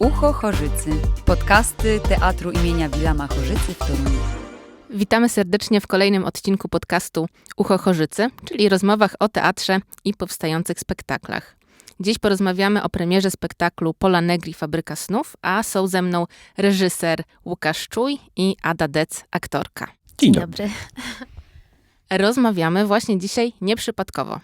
Ucho Chorzycy. Podcasty Teatru imienia Wilama Chorzycy w Toruniu. Witamy serdecznie w kolejnym odcinku podcastu Ucho Chorzycy, czyli rozmowach o teatrze i powstających spektaklach. Dziś porozmawiamy o premierze spektaklu Pola Negri Fabryka Snów, a są ze mną reżyser Łukasz Czuj i Ada Dec, aktorka. Dzień dobry. Rozmawiamy właśnie dzisiaj nieprzypadkowo.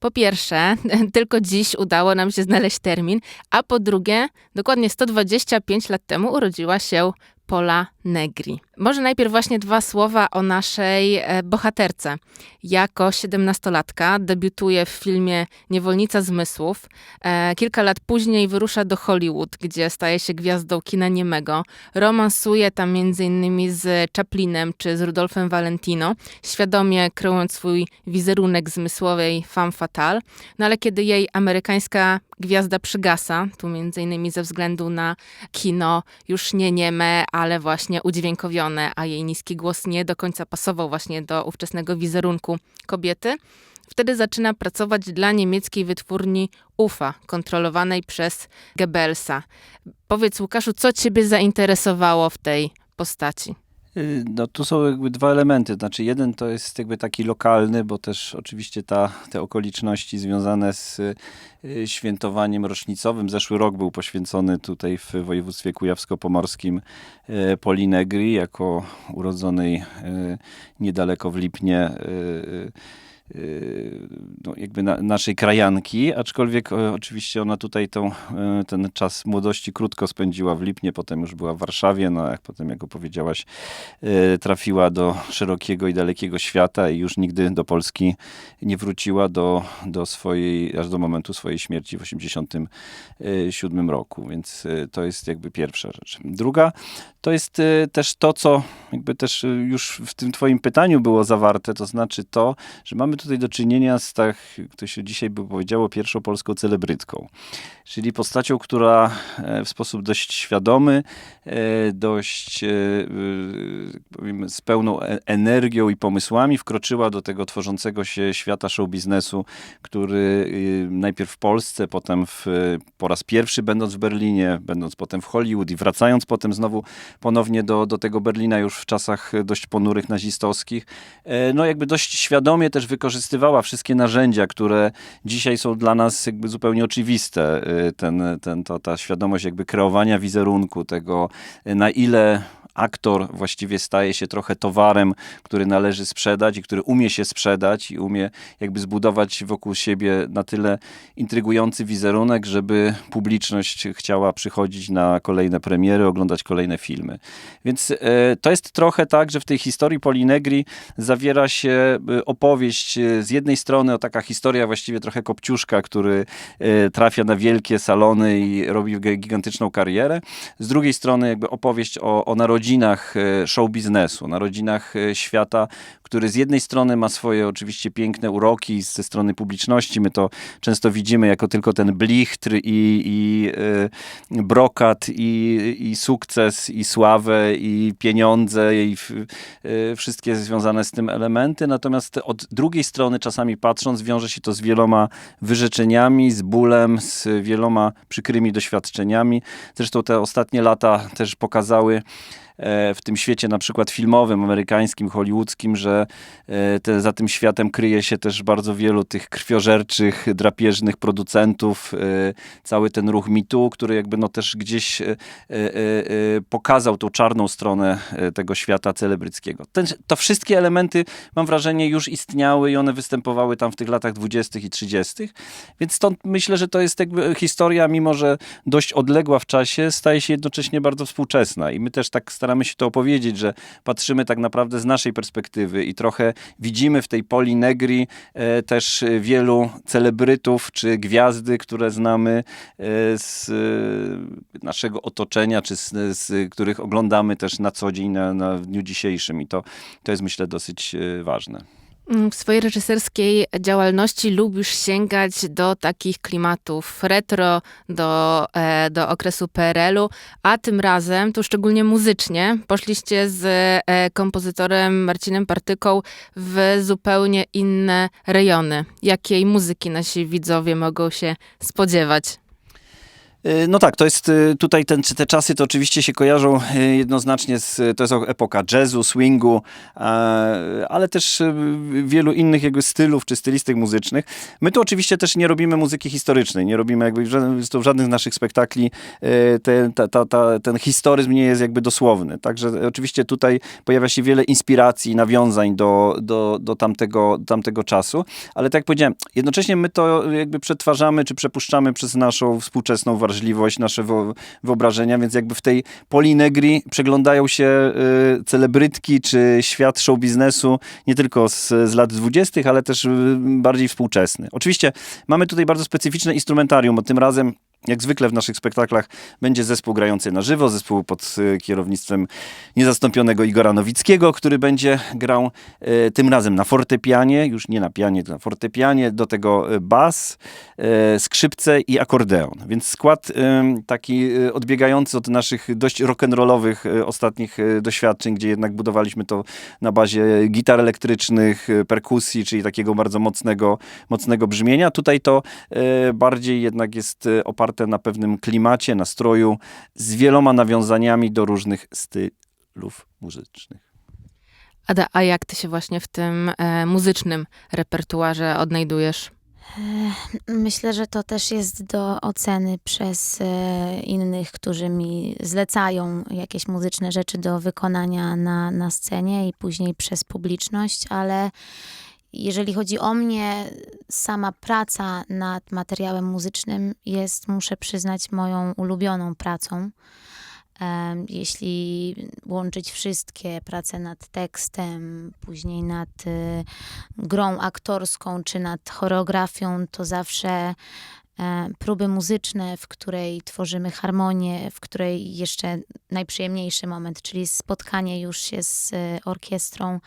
Po pierwsze, tylko dziś udało nam się znaleźć termin, a po drugie, dokładnie 125 lat temu urodziła się Pola Negri. Może najpierw właśnie dwa słowa o naszej e, bohaterce. Jako siedemnastolatka debiutuje w filmie Niewolnica Zmysłów. E, kilka lat później wyrusza do Hollywood, gdzie staje się gwiazdą kina niemego. Romansuje tam m.in. z Chaplinem czy z Rudolfem Valentino, świadomie kreując swój wizerunek zmysłowej femme fatale. No ale kiedy jej amerykańska gwiazda przygasa, tu m.in. ze względu na kino już nie nieme, ale właśnie udźwiękowione, a jej niski głos nie do końca pasował właśnie do ówczesnego wizerunku kobiety. Wtedy zaczyna pracować dla niemieckiej wytwórni UFA, kontrolowanej przez Goebbelsa. Powiedz Łukaszu, co ciebie zainteresowało w tej postaci? Y, no tu są jakby dwa elementy. Znaczy jeden to jest jakby taki lokalny, bo też oczywiście ta, te okoliczności związane z y, świętowaniem rocznicowym. Zeszły rok był poświęcony tutaj w województwie kujawsko-pomorskim y, Polinegri jako urodzonej niedaleko w Lipnie no, jakby na, naszej krajanki, aczkolwiek o, oczywiście ona tutaj tą, e, ten czas młodości krótko spędziła w Lipnie, potem już była w Warszawie, no jak potem, jak powiedziałaś, e, trafiła do szerokiego i dalekiego świata i już nigdy do Polski nie wróciła do, do swojej, aż do momentu swojej śmierci w 1987 roku, więc e, to jest jakby pierwsza rzecz. Druga, to jest też to, co jakby też już w tym twoim pytaniu było zawarte, to znaczy to, że mamy tutaj do czynienia z tak, to się dzisiaj by powiedziało, pierwszą polską celebrytką. Czyli postacią, która e, w sposób dość świadomy, e, dość e, powiem, z pełną energią i pomysłami wkroczyła do tego tworzącego się świata show biznesu, który najpierw w Polsce, potem w, po raz pierwszy będąc w Berlinie, będąc potem w Hollywood i wracając potem znowu ponownie do, do tego Berlina już w czasach dość ponurych nazistowskich, no jakby dość świadomie też wykorzystywała wszystkie narzędzia, które dzisiaj są dla nas jakby zupełnie oczywiste. Y, ten, ten, to, ta świadomość jakby kreowania wizerunku, tego na ile aktor właściwie staje się trochę towarem, który należy sprzedać i który umie się sprzedać i umie jakby zbudować wokół siebie na tyle intrygujący wizerunek, żeby publiczność chciała przychodzić na kolejne premiery, oglądać kolejne filmy. Więc e, to jest trochę tak, że w tej historii Polinegri zawiera się e, opowieść e, z jednej strony o taka historia właściwie trochę kopciuszka, który trafia na wielkie salony i robi gigantyczną karierę. Z drugiej strony jakby opowieść o, o rodzinach e, show biznesu, na rodzinach e, świata, który z jednej strony ma swoje oczywiście piękne uroki ze strony publiczności. My to często widzimy jako tylko ten blichtr i, i y, brokat, i, i sukces, i sławę, i pieniądze, i y, wszystkie związane z tym elementy. Natomiast od drugiej strony, czasami patrząc, wiąże się to z wieloma wyrzeczeniami, z bólem, z wieloma przykrymi doświadczeniami. Zresztą te ostatnie lata też pokazały, E, w tym świecie na przykład filmowym, amerykańskim, hollywoodzkim, że e, te, za tym światem kryje się też bardzo wielu tych krwiożerczych, drapieżnych producentów, e, cały ten ruch mitu, który jakby no też gdzieś pokazał tą czarną stronę tego świata celebryckiego. Ten, to wszystkie elementy, mam wrażenie, już istniały i one występowały tam w tych latach 20. i 30., więc stąd myślę, że to jest jakby historia, mimo że dość odległa w czasie, staje się jednocześnie bardzo współczesna i my też tak staramy się to opowiedzieć, że patrzymy tak naprawdę z naszej perspektywy i trochę widzimy w tej Poli Negri e, też wielu celebrytów czy gwiazdy, które znamy e, z e, naszego otoczenia, czy z, z, których oglądamy też na co dzień, na, na dniu dzisiejszym i to, to jest myślę dosyć ważne. Mm, w swojej reżyserskiej działalności lubisz sięgać do takich klimatów retro, do, e, do okresu PRL-u, a tym razem, tu szczególnie muzycznie, poszliście z e, kompozytorem Marcinem Partyką w zupełnie inne rejony. Jakiej muzyki nasi widzowie mogą się spodziewać? Y, No tak, to jest y, tutaj ten, te czasy to oczywiście się kojarzą y, jednoznacznie z, to jest epoka jazzu, swingu, e, ale też wielu innych jakby stylów czy stylistyk muzycznych. My tu oczywiście też nie robimy muzyki historycznej, nie robimy jakby w żadnym, z naszych spektakli ta, ta, ta, ten historyzm nie jest jakby dosłowny. Także oczywiście tutaj pojawia się wiele inspiracji, nawiązań do, do, do tamtego, tamtego czasu, ale tak jak powiedziałem, jednocześnie my to jakby przetwarzamy czy przepuszczamy przez naszą współczesną wrażliwość, nasze wyobrażenia, więc jakby w tej Polinegri przeglądają się y, celebrytki czy świat show biznesu nie tylko z, z lat dwudziestych, ale też y, bardziej współczesny. Oczywiście mamy tutaj bardzo specyficzne instrumentarium, bo tym razem jak zwykle w naszych spektaklach będzie zespół grający na żywo, zespół pod y, kierownictwem niezastąpionego Igora Nowickiego, który będzie grał y, tym razem na fortepianie, już nie na pianie, na fortepianie, do tego y, bas, y, skrzypce i akordeon. Więc skład y, taki odbiegający od naszych dość rock'n'rollowych ostatnich doświadczeń, gdzie jednak budowaliśmy to na bazie gitar elektrycznych, perkusji, czyli takiego bardzo mocnego, mocnego brzmienia. Tutaj to bardziej jednak jest y, oparte na pewnym klimacie, nastroju, z wieloma nawiązaniami do różnych stylów muzycznych. Ada, a jak ty się właśnie w tym e, muzycznym repertuarze odnajdujesz? Myślę, że to też jest do oceny przez e, innych, którzy mi zlecają jakieś muzyczne rzeczy do wykonania na, na scenie i później przez publiczność, ale jeżeli chodzi o mnie, sama praca nad materiałem muzycznym jest, muszę przyznać, moją ulubioną pracą. Jeśli łączyć wszystkie prace nad tekstem, później nad y, grą aktorską czy nad choreografią, to zawsze próby muzyczne, w której tworzymy harmonię, w której jeszcze najprzyjemniejszy moment, czyli spotkanie już się z e, orkiestrą,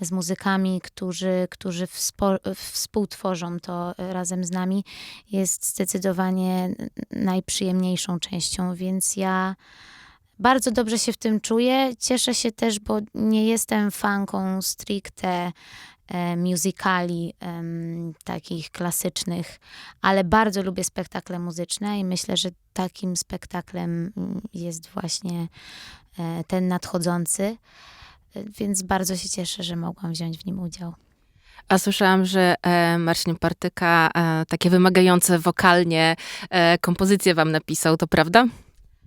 z muzykami, którzy, którzy wspo- współtworzą to e, razem z nami, jest zdecydowanie najprzyjemniejszą częścią, więc ja bardzo dobrze się w tym czuję. Cieszę się też, bo nie jestem fanką stricte e, musicali em, takich klasycznych, ale bardzo lubię spektakle muzyczne i myślę, że takim spektaklem jest właśnie e, ten nadchodzący. E, Więc bardzo się cieszę, że mogłam wziąć w nim udział. A słyszałam, że e, Marcin Partyka e, takie wymagające wokalnie e, kompozycje wam napisał, to prawda?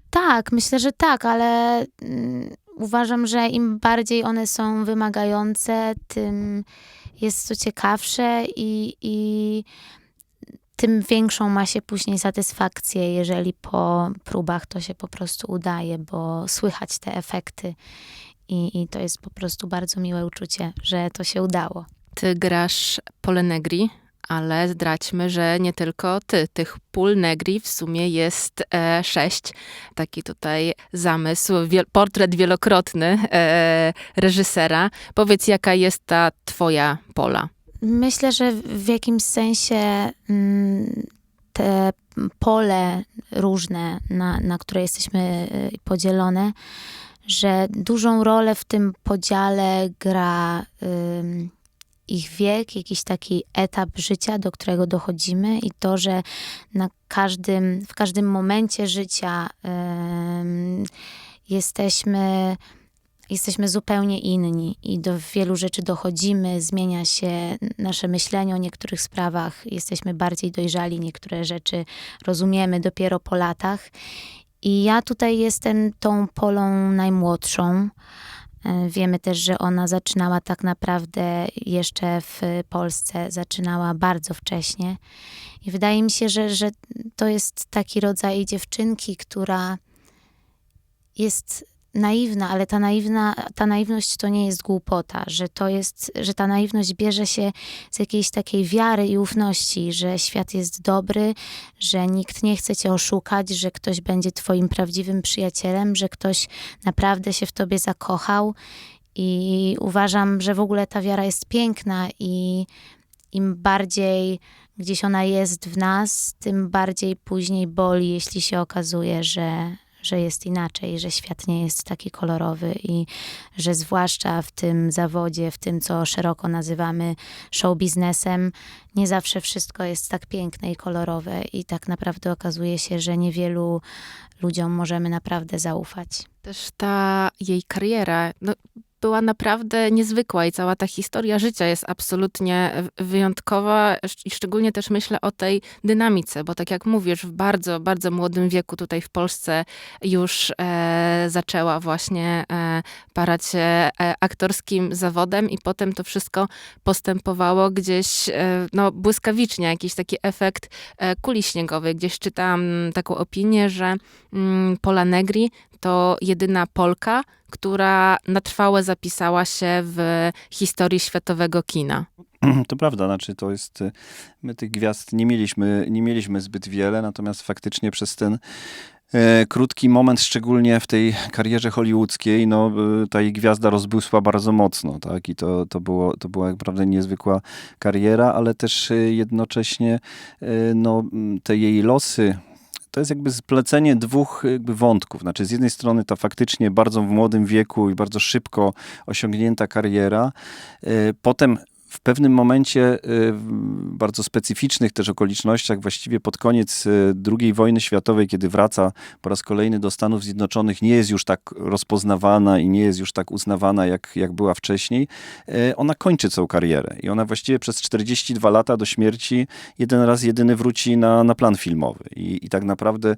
Tak, myślę, że tak, ale mm, uważam, że im bardziej one są wymagające, tym jest to ciekawsze i, i tym większą ma się później satysfakcję, jeżeli po próbach to się po prostu udaje, bo słychać te efekty i, i to jest po prostu bardzo miłe uczucie, że to się udało. Ty grasz pole negri, ale zdradźmy, że nie tylko ty. Tych pól negri w sumie jest e, sześć. Taki tutaj zamysł, wiel- portret wielokrotny e, reżysera. Powiedz, jaka jest ta twoja pola? Myślę, że w jakimś sensie mm, te pole różne, na, na które jesteśmy y, podzielone, że dużą rolę w tym podziale gra ich wiek, jakiś taki etap życia, do którego dochodzimy i to, że na każdym, w każdym momencie życia jesteśmy jesteśmy zupełnie inni i do wielu rzeczy dochodzimy, zmienia się nasze myślenie o niektórych sprawach, jesteśmy bardziej dojrzali, niektóre rzeczy rozumiemy dopiero po latach. I ja tutaj jestem tą polą najmłodszą. E, Wiemy też, że ona zaczynała tak naprawdę jeszcze w Polsce, zaczynała bardzo wcześnie. I wydaje mi się, że, że to jest taki rodzaj dziewczynki, która jest naiwna, ale ta, naiwna, ta naiwność to nie jest głupota, że to jest, że ta naiwność bierze się z jakiejś takiej wiary i ufności, że świat jest dobry, że nikt nie chce cię oszukać, że ktoś będzie twoim prawdziwym przyjacielem, że ktoś naprawdę się w tobie zakochał. I uważam, że w ogóle ta wiara jest piękna i im bardziej gdzieś ona jest w nas, tym bardziej później boli, jeśli się okazuje, że, że jest inaczej, że świat nie jest taki kolorowy i że zwłaszcza w tym zawodzie, w tym, co szeroko nazywamy show biznesem, nie zawsze wszystko jest tak piękne i kolorowe i tak naprawdę okazuje się, że niewielu ludziom możemy naprawdę zaufać. Też ta jej kariera no, była naprawdę niezwykła i cała ta historia życia jest absolutnie wyjątkowa i szczególnie też myślę o tej dynamice, bo tak jak mówisz, w bardzo, bardzo młodym wieku tutaj w Polsce już e, zaczęła właśnie e, parać się e, aktorskim zawodem i potem to wszystko postępowało gdzieś e, no, błyskawicznie, jakiś taki efekt e, kuli śniegowej. Gdzieś czytałam taką opinię, że mm, Pola Negri to jedyna Polka, która na trwałe zapisała się w historii światowego kina. To prawda, znaczy to jest, y, my tych gwiazd nie mieliśmy, nie mieliśmy zbyt wiele, natomiast faktycznie przez ten e, krótki moment, szczególnie w tej karierze hollywoodzkiej, no y, ta jej gwiazda rozbłysła bardzo mocno, tak, i to, to, było, to była naprawdę niezwykła kariera, ale też y, jednocześnie no, te jej losy, to jest jakby splecenie dwóch jakby wątków. Znaczy z jednej strony ta faktycznie bardzo w młodym wieku i bardzo szybko osiągnięta kariera, y, potem w pewnym momencie, y, w bardzo specyficznych też okolicznościach, właściwie pod koniec y, II wojny światowej, kiedy wraca po raz kolejny do Stanów Zjednoczonych, nie jest już tak rozpoznawana i nie jest już tak uznawana, jak, jak była wcześniej, y, ona kończy całą karierę. I ona właściwie przez 42 lata do śmierci jeden raz jedyny wróci na, na plan filmowy. I, I tak naprawdę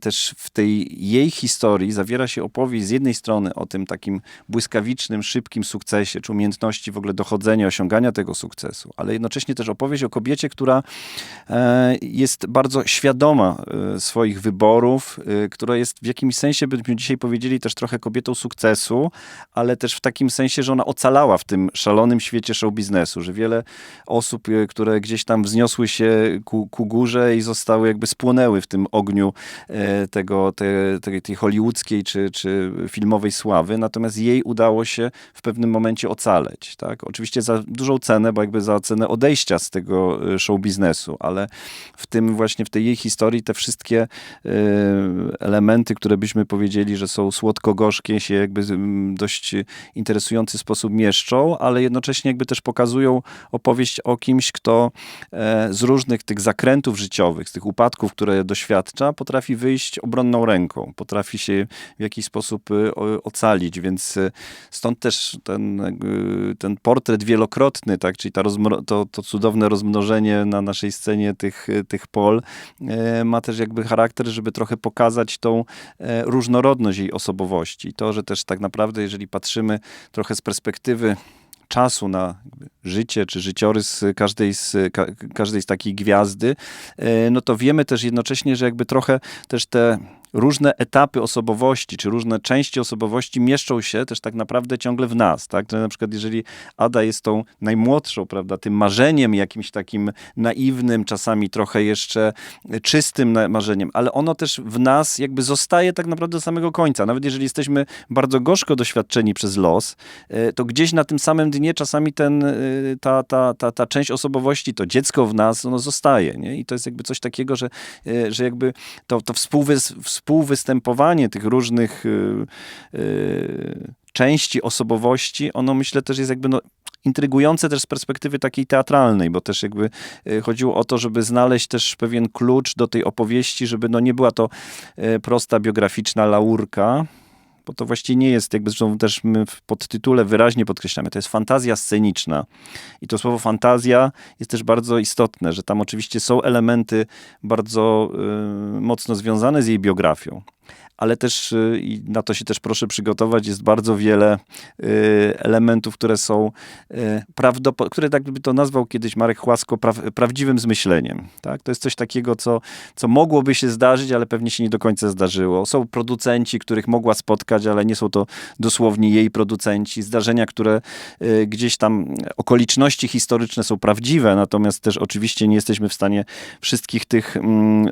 też w tej jej historii zawiera się opowieść z jednej strony o tym takim błyskawicznym, szybkim sukcesie, czy umiejętności w ogóle dochodzenia, osiągania tego sukcesu, ale jednocześnie też opowieść o kobiecie, która e, jest bardzo świadoma e, swoich wyborów, e, która jest w jakimś sensie, byśmy dzisiaj powiedzieli, też trochę kobietą sukcesu, ale też w takim sensie, że ona ocalała w tym szalonym świecie show biznesu, że wiele osób, które gdzieś tam wzniosły się ku, ku górze i zostały jakby spłonęły w tym ogniu tego, te, tej, tej hollywoodzkiej czy, czy filmowej sławy, natomiast jej udało się w pewnym momencie ocaleć. Tak? Oczywiście za dużą cenę, bo jakby za cenę odejścia z tego e, show biznesu, ale w tym właśnie, w tej jej historii te wszystkie e, elementy, które byśmy powiedzieli, że są słodko-gorzkie, się jakby mm, dość interesujący sposób mieszczą, ale jednocześnie jakby też pokazują opowieść o kimś, kto e, z różnych tych zakrętów życiowych, z tych upadków, które doświadcza, potrafi wyjść obronną ręką, potrafi się w jakiś sposób o- ocalić, więc stąd też ten, ten portret wielokrotny, tak, czyli ta to, to cudowne rozmnożenie na naszej scenie tych, tych pol e, ma też jakby charakter, żeby trochę pokazać tą e, różnorodność jej osobowości. To, że też tak naprawdę, jeżeli patrzymy trochę z perspektywy czasu na życie czy życiorys każdej z, ka, każdej z takiej gwiazdy, e, no to wiemy też jednocześnie, że jakby trochę też te różne etapy osobowości, czy różne części osobowości mieszczą się też tak naprawdę ciągle w nas, tak? Że na przykład jeżeli Ada jest tą najmłodszą, prawda, tym marzeniem jakimś takim naiwnym, czasami trochę jeszcze czystym marzeniem, ale ono też w nas jakby zostaje tak naprawdę do samego końca. Nawet jeżeli jesteśmy bardzo gorzko doświadczeni przez los, e, to gdzieś na tym samym dnie czasami ten, e, ta, ta, ta, ta część osobowości, to dziecko w nas, ono zostaje, nie? I to jest jakby coś takiego, że, e, że jakby to, to współwys, współwystępowanie tych różnych y, y, części osobowości, ono myślę też jest jakby no, intrygujące też z perspektywy takiej teatralnej, bo też jakby y, chodziło o to, żeby znaleźć też pewien klucz do tej opowieści, żeby no nie była to prosta biograficzna laurka, bo to właściwie nie jest, jakby zresztą też my w podtytule wyraźnie podkreślamy, to jest fantazja sceniczna. I to słowo fantazja jest też bardzo istotne, że tam oczywiście są elementy bardzo y, mocno związane z jej biografią. Ale też, y, i na to się też proszę przygotować, jest bardzo wiele y, elementów, które są y, prawdopodobne, które tak by to nazwał kiedyś Marek Chłasko praw, prawdziwym zmyśleniem. Tak? To jest coś takiego, co, co mogłoby się zdarzyć, ale pewnie się nie do końca zdarzyło. Są producenci, których mogła spotkać, ale nie są to dosłownie jej producenci. Zdarzenia, które gdzieś tam, okoliczności historyczne są prawdziwe, natomiast też oczywiście nie jesteśmy w stanie wszystkich tych mm,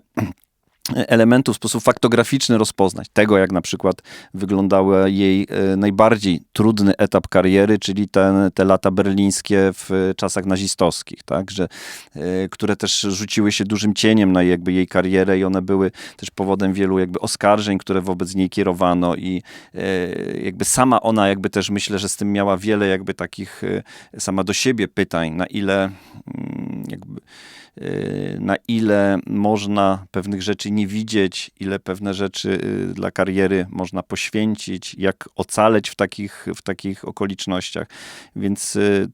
elementów w sposób faktograficzny rozpoznać. Tego, jak na przykład wyglądał jej e, najbardziej trudny etap kariery, czyli ten, te lata berlińskie w czasach nazistowskich, tak? Że, e, które też rzuciły się dużym cieniem na jakby jej karierę i one były też powodem wielu jakby oskarżeń, które wobec niej kierowano i e, jakby sama ona jakby też myślę, że z tym miała wiele jakby takich e, sama do siebie pytań, na ile mm, jakby na ile można pewnych rzeczy nie widzieć, ile pewne rzeczy y, dla kariery można poświęcić, jak ocaleć w takich, w takich okolicznościach. Więc y,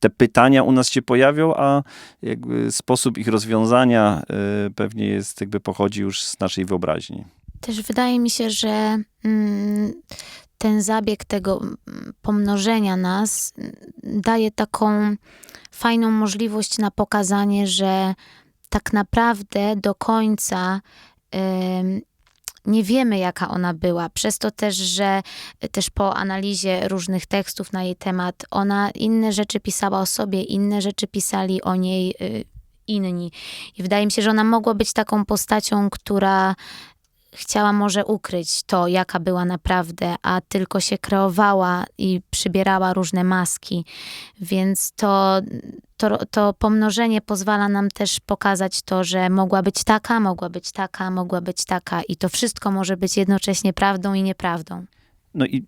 te pytania u nas się pojawią, a jakby sposób ich rozwiązania y, pewnie jest, jakby pochodzi już z naszej wyobraźni. Też wydaje mi się, że mm, ten zabieg tego mm, pomnożenia nas daje taką fajną możliwość na pokazanie, że tak naprawdę do końca ym, nie wiemy, jaka ona była. Przez to też, że też po analizie różnych tekstów na jej temat, ona inne rzeczy pisała o sobie, inne rzeczy pisali o niej y, inni. I wydaje mi się, że ona mogła być taką postacią, która chciała może ukryć to, jaka była naprawdę, a tylko się kreowała i przybierała różne maski. Więc to, to, to pomnożenie pozwala nam też pokazać to, że mogła być taka, mogła być taka, mogła być taka i to wszystko może być jednocześnie prawdą i nieprawdą. No i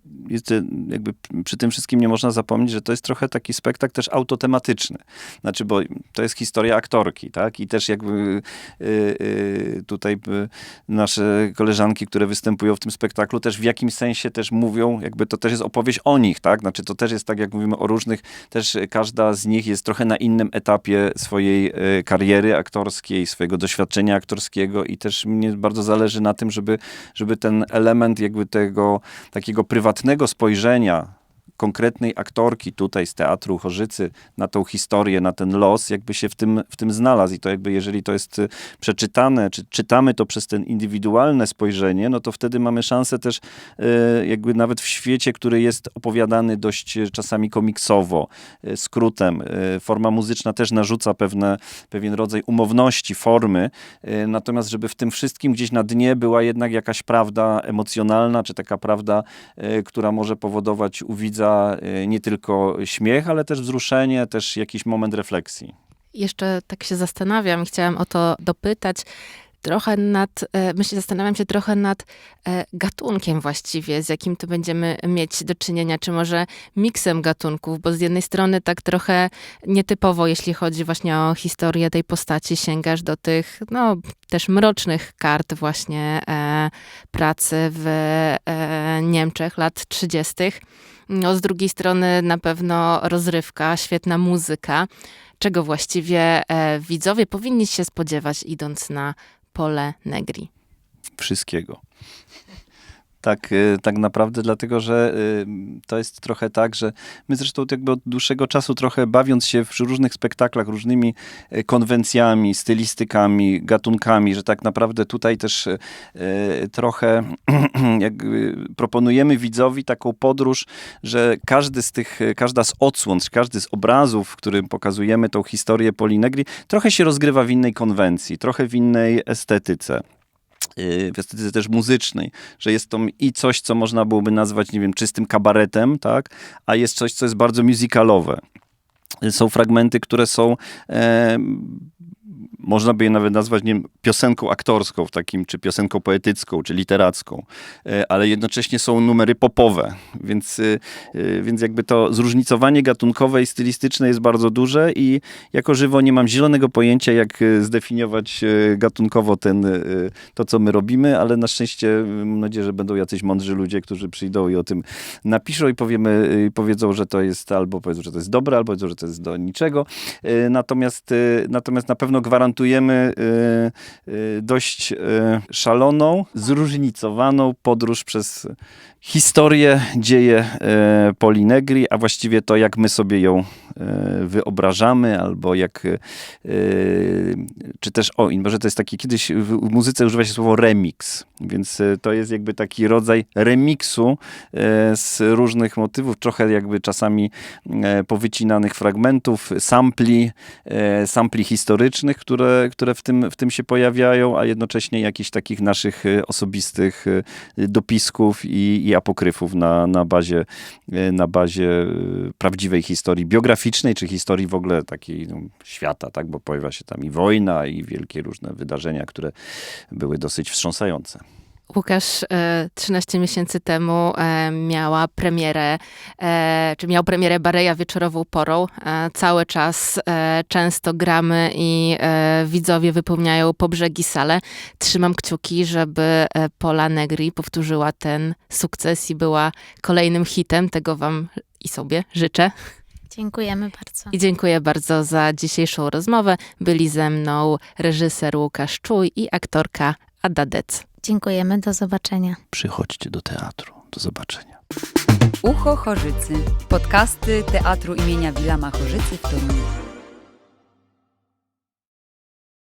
jakby przy tym wszystkim nie można zapomnieć, że to jest trochę taki spektakl też autotematyczny. Znaczy, bo to jest historia aktorki, tak? I też jakby y, y, tutaj y, nasze koleżanki, które występują w tym spektaklu, też w jakimś sensie też mówią, jakby to też jest opowieść o nich, tak? Znaczy, to też jest tak, jak mówimy o różnych, też każda z nich jest trochę na innym etapie swojej kariery aktorskiej, swojego doświadczenia aktorskiego i też mnie bardzo zależy na tym, żeby, żeby ten element jakby tego takiego prywatnego spojrzenia konkretnej aktorki tutaj z Teatru Chorzycy na tą historię, na ten los, jakby się w tym, w tym znalazł. I to jakby, jeżeli to jest y, przeczytane, czy czytamy to przez ten indywidualne spojrzenie, no to wtedy mamy szansę też y, jakby nawet w świecie, który jest opowiadany dość y, czasami komiksowo, skrótem. Forma muzyczna też narzuca pewne, pewien rodzaj umowności, formy. Natomiast, żeby w tym wszystkim gdzieś na dnie była jednak jakaś prawda emocjonalna, czy taka prawda, która może powodować u widza y, nie tylko śmiech, ale też wzruszenie, też jakiś moment refleksji. Jeszcze tak się zastanawiam i chciałam o to dopytać. Trochę nad, e, myślę, zastanawiam się trochę nad e, gatunkiem właściwie, z jakim tu będziemy mieć do czynienia, czy może miksem gatunków, bo z jednej strony tak trochę nietypowo, jeśli chodzi właśnie o historię tej postaci, sięgasz do tych, no, też mrocznych kart właśnie e, pracy w e, Niemczech lat 30. No, z drugiej strony na pewno rozrywka, świetna muzyka, czego właściwie e, widzowie powinni się spodziewać, idąc na pole negri. wszystkiego. Tak, y, tak naprawdę, dlatego że y, to jest trochę tak, że my zresztą jakby od dłuższego czasu trochę bawiąc się w różnych spektaklach, różnymi y, konwencjami, stylistykami, gatunkami, że tak naprawdę tutaj też trochę proponujemy widzowi taką podróż, że każdy z tych, każda z odsłon, każdy z obrazów, w którym pokazujemy tą historię Polinegri, trochę się rozgrywa w innej konwencji, trochę w innej estetyce w estetyce też muzycznej, że jest to i coś, co można byłoby nazwać, nie wiem, czystym kabaretem, tak, a jest coś, co jest bardzo musicalowe. Są fragmenty, które są e, można by je nawet nazwać, nie piosenką aktorską w takim, czy piosenką poetycką, czy literacką, e, ale jednocześnie są numery popowe, więc, e, więc jakby to zróżnicowanie gatunkowe i stylistyczne jest bardzo duże i jako żywo nie mam zielonego pojęcia, jak e, zdefiniować gatunkowo ten, to, co my robimy, ale na szczęście mam nadzieję, że będą jacyś mądrzy ludzie, którzy przyjdą i o tym napiszą i powiemy, i powiedzą, że to jest albo powiedzą, że to jest dobre, albo powiedzą, że to jest do niczego. Natomiast, natomiast na pewno gwarantujemy y, y, dość y, szaloną, zróżnicowaną podróż przez historię, dzieje y, Polinegri, a właściwie to, jak my sobie ją y, wyobrażamy, albo jak, y, czy też, o, może to jest taki, kiedyś w muzyce używa się słowo remix, Więc e, to jest jakby taki rodzaj remiksu e, z różnych motywów, trochę jakby czasami e, powycinanych fragmentów, sampli, e, sampli historycznych, które, które w, tym, w tym się pojawiają, a jednocześnie jakichś takich naszych e, osobistych e, dopisków i, i apokryfów na, na bazie, e, na bazie e, prawdziwej historii biograficznej, czy historii w ogóle takiej no, świata, tak? bo pojawia się tam i wojna, i wielkie różne wydarzenia, które były dosyć wstrząsające. Łukasz e, 13 miesięcy temu e, miała premierę, e, czy miał premierę Bareja wieczorową porą. E, cały czas e, często gramy i e, widzowie wypełniają po brzegi salę. Trzymam kciuki, żeby e, Pola Negri powtórzyła ten sukces i była kolejnym hitem. Tego wam i sobie życzę. Dziękujemy bardzo. I dziękuję bardzo za dzisiejszą rozmowę. Byli ze mną reżyser Łukasz Czuj i aktorka Ada Dec. Dziękujemy, do zobaczenia. Przychodźcie do teatru. Do zobaczenia. Ucho Chorzycy. Podcasty Teatru imienia Wilama Chorzycy w Toruniu.